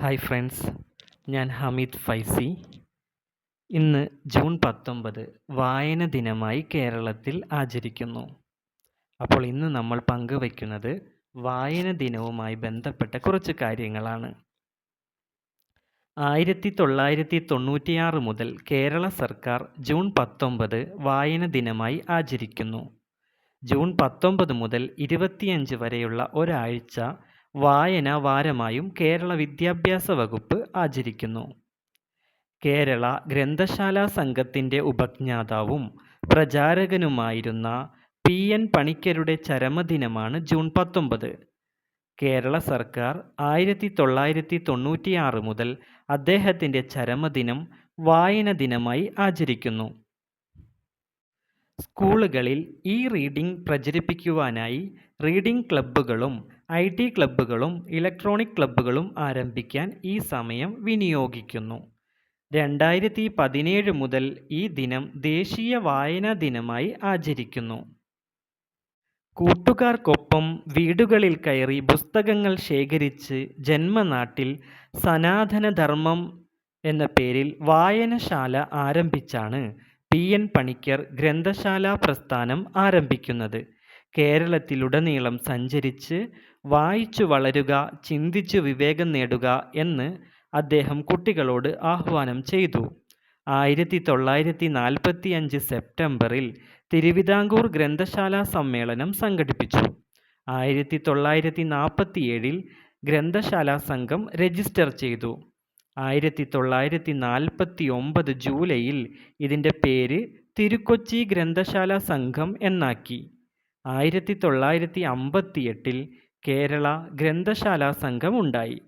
Hi friends ഞാൻ ഹമീദ് ഫൈസി. ഇന്ന് June പത്തൊമ്പത് വായന ദിനമായി കേരളത്തിൽ ആചരിക്കുന്നു. അപ്പോൾ ഇന്ന് നമ്മൾ പങ്കുവയ്ക്കുന്നത് വായന ദിനവുമായി ബന്ധപ്പെട്ട കുറച്ച് കാര്യങ്ങളാണ്. ആയിരത്തി തൊള്ളായിരത്തി തൊണ്ണൂറ്റിയാറ് മുതൽ കേരള സർക്കാർ ജൂൺ പത്തൊമ്പത് വായന ദിനമായി ആചരിക്കുന്നു. ജൂൺ പത്തൊമ്പത് മുതൽ ഇരുപത്തിയഞ്ച് വരെയുള്ള ഒരാഴ്ച വായന വാരമായും കേരള വിദ്യാഭ്യാസ വകുപ്പ് ആചരിക്കുന്നു. കേരള ഗ്രന്ഥശാല സംഘത്തിന്റെ ഉപജ്ഞാതാവും പ്രചാരകനുമായിരുന്ന പി എൻ പണിക്കരുടെ ചരമദിനമാണ് ജൂൺ പത്തൊമ്പത്. കേരള സർക്കാർ ആയിരത്തി തൊള്ളായിരത്തി തൊണ്ണൂറ്റിയാറ് മുതൽ അദ്ദേഹത്തിന്റെ ചരമദിനം വായന ദിനമായി ആചരിക്കുന്നു. സ്കൂളുകളിൽ ഇ റീഡിംഗ് പ്രചരിപ്പിക്കുവാനായി റീഡിംഗ് ക്ലബ്ബുകളും ഐ ടി ക്ലബ്ബുകളും ഇലക്ട്രോണിക് ക്ലബ്ബുകളും ആരംഭിക്കാൻ ഈ സമയം വിനിയോഗിക്കുന്നു. രണ്ടായിരത്തി പതിനേഴ് മുതൽ ഈ ദിനം ദേശീയ വായനാ ദിനമായി ആചരിക്കുന്നു. കൂട്ടുകാർക്കൊപ്പം വീടുകളിൽ കയറി പുസ്തകങ്ങൾ ശേഖരിച്ച് ജന്മനാട്ടിൽ സനാതനധർമ്മം എന്ന പേരിൽ വായനശാല ആരംഭിച്ചാണ് പി എൻ. പണിക്കർ ഗ്രന്ഥശാല പ്രസ്ഥാനം ആരംഭിക്കുന്നത്. കേരളത്തിലുടനീളം സഞ്ചരിച്ച് വായിച്ചു വളരുക ചിന്തിച്ചു വിവേകം നേടുക എന്ന് അദ്ദേഹം കുട്ടികളോട് ആഹ്വാനം ചെയ്തു. ആയിരത്തി തൊള്ളായിരത്തി നാൽപ്പത്തി അഞ്ച് സെപ്റ്റംബറിൽ തിരുവിതാംകൂർ ഗ്രന്ഥശാലാ സമ്മേളനം സംഘടിപ്പിച്ചു. ആയിരത്തി തൊള്ളായിരത്തി നാൽപ്പത്തിയേഴിൽ ഗ്രന്ഥശാലാ സംഘം രജിസ്റ്റർ ചെയ്തു. ആയിരത്തി തൊള്ളായിരത്തി നാൽപ്പത്തി ഒമ്പത് ജൂലൈയിൽ ഇതിന്റെ പേര് തിരുക്കൊച്ചി ഗ്രന്ഥശാല സംഘം എന്നാക്കി. ആയിരത്തി തൊള്ളായിരത്തി അമ്പത്തിയെട്ടിൽ കേരള ഗ്രന്ഥശാല സംഘം ഉണ്ടായി.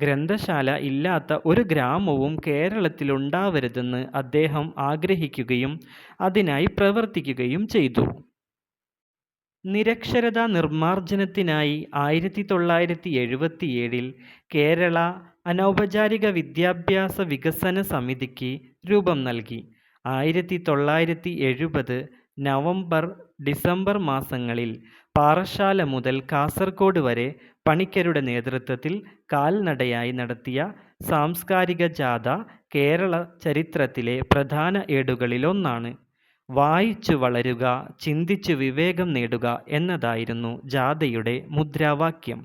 ഗ്രന്ഥശാല ഇല്ലാത്ത ഒരു ഗ്രാമവും കേരളത്തിലുണ്ടാവരുതെന്ന് അദ്ദേഹം ആഗ്രഹിക്കുകയും അതിനായി പ്രവർത്തിക്കുകയും ചെയ്തു. നിരക്ഷരതാ നിർമ്മാർജനത്തിനായി ആയിരത്തി തൊള്ളായിരത്തി എഴുപത്തിയേഴിൽ കേരള അനൗപചാരിക വിദ്യാഭ്യാസ വികസന സമിതിക്ക് രൂപം നൽകി. ആയിരത്തി തൊള്ളായിരത്തി എഴുപത് നവംബർ ഡിസംബർ മാസങ്ങളിൽ പാറശാല മുതൽ കാസർഗോഡ് വരെ പണിക്കരുടെ നേതൃത്വത്തിൽ കാൽനടയായി നടത്തിയ സാംസ്കാരിക ജാഥ കേരള ചരിത്രത്തിലെ പ്രധാന ഏടുകളിലൊന്നാണ്. വായിച്ചു വളരുക ചിന്തിച്ചു വിവേകം നേടുക എന്നതായിരുന്നു ജാഥയുടെ മുദ്രാവാക്യം.